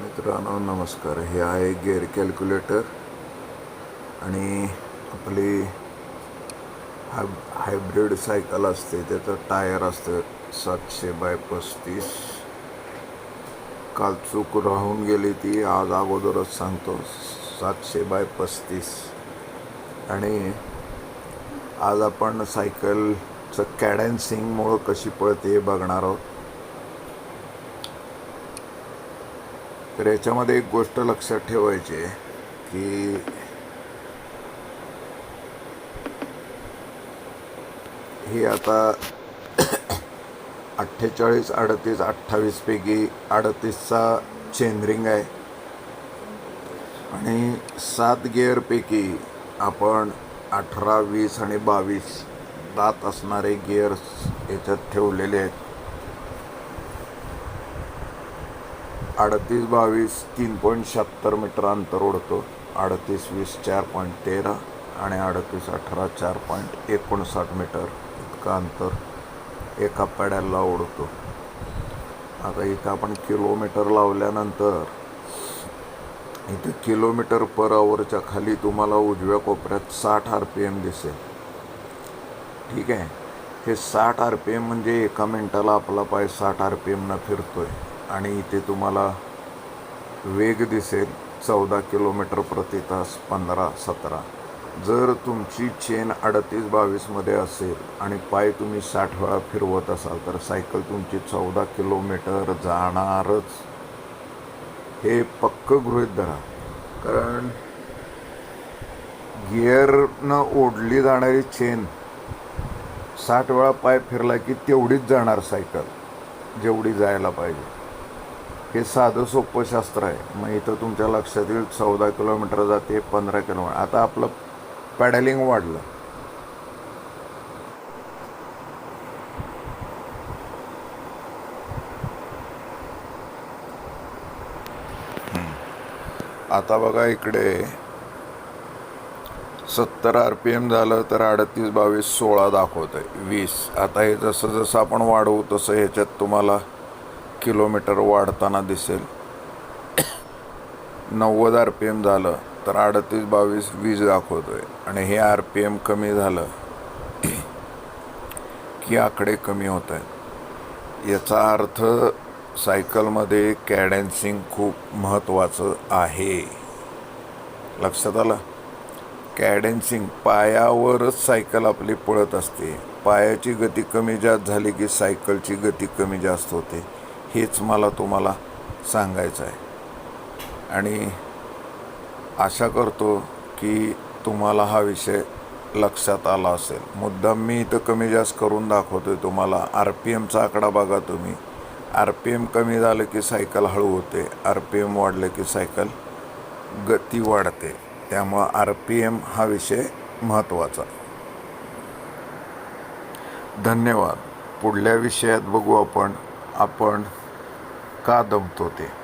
मित्रांनो नमस्कार. हे आहे गेअर कॅल्क्युलेटर आणि आपली हाय हायब्रिड सायकल असते त्याचं टायर असतं सातशे बाय पस्तीस. काल चूक राहून गेली ती आज अगोदरच सांगतो सातशे बाय पस्तीस. आणि आज आपण सायकलचं कॅडन्सिंगमुळं कशी पळते हे बघणार आहोत. तर याच्यामध्ये एक गोष्ट लक्षात ठेवायची आहे की ही आता अठ्ठेचाळीस अडतीस अठ्ठावीसपैकी अडतीसचा चेनरिंग आहे. आणि सात गिअरपैकी आपण अठरा वीस आणि बावीस दात असणारे गिअर्स याच्यात ठेवलेले आहेत. अडतीस बावीस तीन पॉईंट शहात्तर मीटर अंतर ओढतो. अडतीस वीस चार पॉईंट तेरा आणि अडतीस अठरा चार पॉईंट एकोणसाठ मीटर इतकं अंतर एका पॅड्याला ओढतो. आता इथं आपण किलोमीटर लावल्यानंतर इथे किलोमीटर पर आवरच्या खाली तुम्हाला उजव्या कोपऱ्यात साठ आर पी एम दिसेल. ठीक आहे? हे साठ आर पी एम म्हणजे एका मिनटाला आपला पाय साठ आर पी एमनं आहे आणि इथे तुम्हाला वेग दिसेल चौदा किलोमीटर प्रति तास पंधरा सतरा. जर तुमची चेन अडतीस बावीसमध्ये असेल आणि पाय तुम्ही साठ वेळा फिरवत असाल तर सायकल तुमची चौदा किलोमीटर जाणारच. हे पक्क गृहित धरा. कारण गिअरनं ओढली जाणारी चेन साठ वेळा पाय फिरला की तेवढीच जाणार सायकल जेवढी जायला पाहिजे. हे साधं सोपं शास्त्र आहे. मग इथं तुमच्या लक्षात येईल चौदा किलोमीटर जाते पंधरा किलोमीटर. आता आपलं पॅडलिंग वाढलं. आता बघा इकडे सत्तर आर पी एम झालं तर अडतीस बावीस सोळा दाखवतं आहे वीस. आता हे जसं जसं आपण वाढवू तसं ह्याच्यात तुम्हाला किलोमीटर वाढताना दिसेल. नव्वद आर पी एम झालं तर अडतीस बावीस वीज दाखवतो आहे आणि हे आर पी एम कमी झालं की आकडे कमी होत आहेत याचा अर्थ सायकलमध्ये कॅडन्सिंग खूप महत्त्वाचं आहे. लक्षात आलं? कॅडन्सिंग पायावरच सायकल आपली पळत असते. पायाची गती कमी जास्त झाली की सायकलची गती कमी जास्त होते. हेच मला तुम्हाला सांगायचं आहे. आणि आशा करतो की तुम्हाला हा विषय लक्षात आला असेल. मुद्दाम मी इथं कमी जास्त करून दाखवतो आहे तुम्हाला. आर पी एमचा आकडा बघा तुम्ही. आर पी एम कमी झालं की सायकल हळू होते. आर पी एम वाढलं की सायकल गती वाढते. त्यामुळं आर पी एम हा विषय महत्त्वाचा धन्यवाद. पुढल्या विषयात बघू आपण. आपण का दमतो ते?